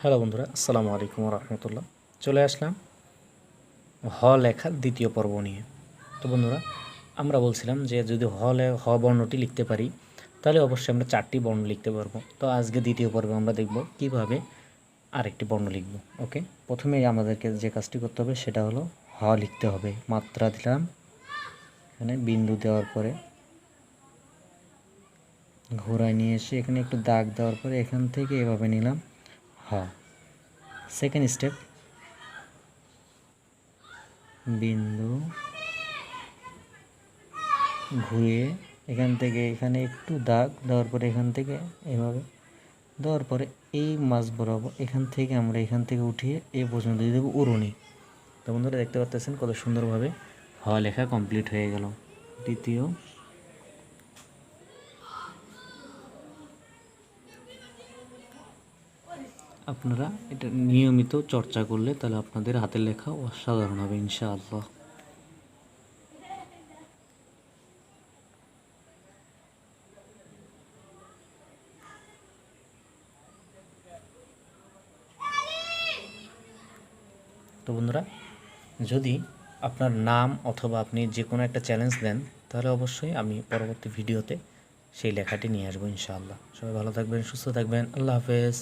Hello বন্ধুরা, আসসালামু আলাইকুম রহমতুল্লাহ চলে আসলাম হ লেখার দ্বিতীয় পর্ব নিয়ে। তো বন্ধুরা, আমরা বলছিলাম যে যদি হ লে- হ বর্ণটি লিখতে পারি, তাহলে অবশ্যই আমরা চারটি বর্ণ লিখতে পারব। তো আজকে দ্বিতীয় পর্বে আমরা দেখব কীভাবে আরেকটি বর্ণ লিখব, ওকে? প্রথমেই আমাদেরকে যে কাজটি করতে হবে, সেটা হলো হ লিখতে হবে। মাত্রা দিলাম, এখানে বিন্দু দেওয়ার পরে ঘোরায় নিয়ে এসে এখানে একটু দাগ দেওয়ার পরে এখান থেকে এভাবে নিলাম। হ সেকেন্ড স্টেপ বিন্দু ঘুরিয়ে এখান থেকে এখানে একটু দাগ দেওয়ার পরে এখান থেকে এভাবে দেওয়ার পরে এই মাছ বরাবর এখান থেকে আমরা এখান থেকে উঠিয়ে এ পর্যন্ত দিয়ে দেবো উড়ুনি তো বন্ধুরা দেখতে পাচ্ছেন কত সুন্দরভাবে হ লেখা কমপ্লিট হয়ে গেল। দ্বিতীয় আপনারা এটা নিয়মিত চর্চা করলে তাহলে আপনাদের হাতের লেখা অসাধারণ হবে, ইনশাআল্লাহ। তো বন্ধুরা, যদি আপনার নাম অথবা আপনি যে কোনো একটা চ্যালেঞ্জ দেন, তাহলে অবশ্যই আমি পরবর্তী ভিডিওতে সেই লেখাটি নিয়ে আসব, ইনশাআল্লাহ। সবাই ভালো থাকবেন, সুস্থ থাকবেন, আল্লাহ হাফেজ।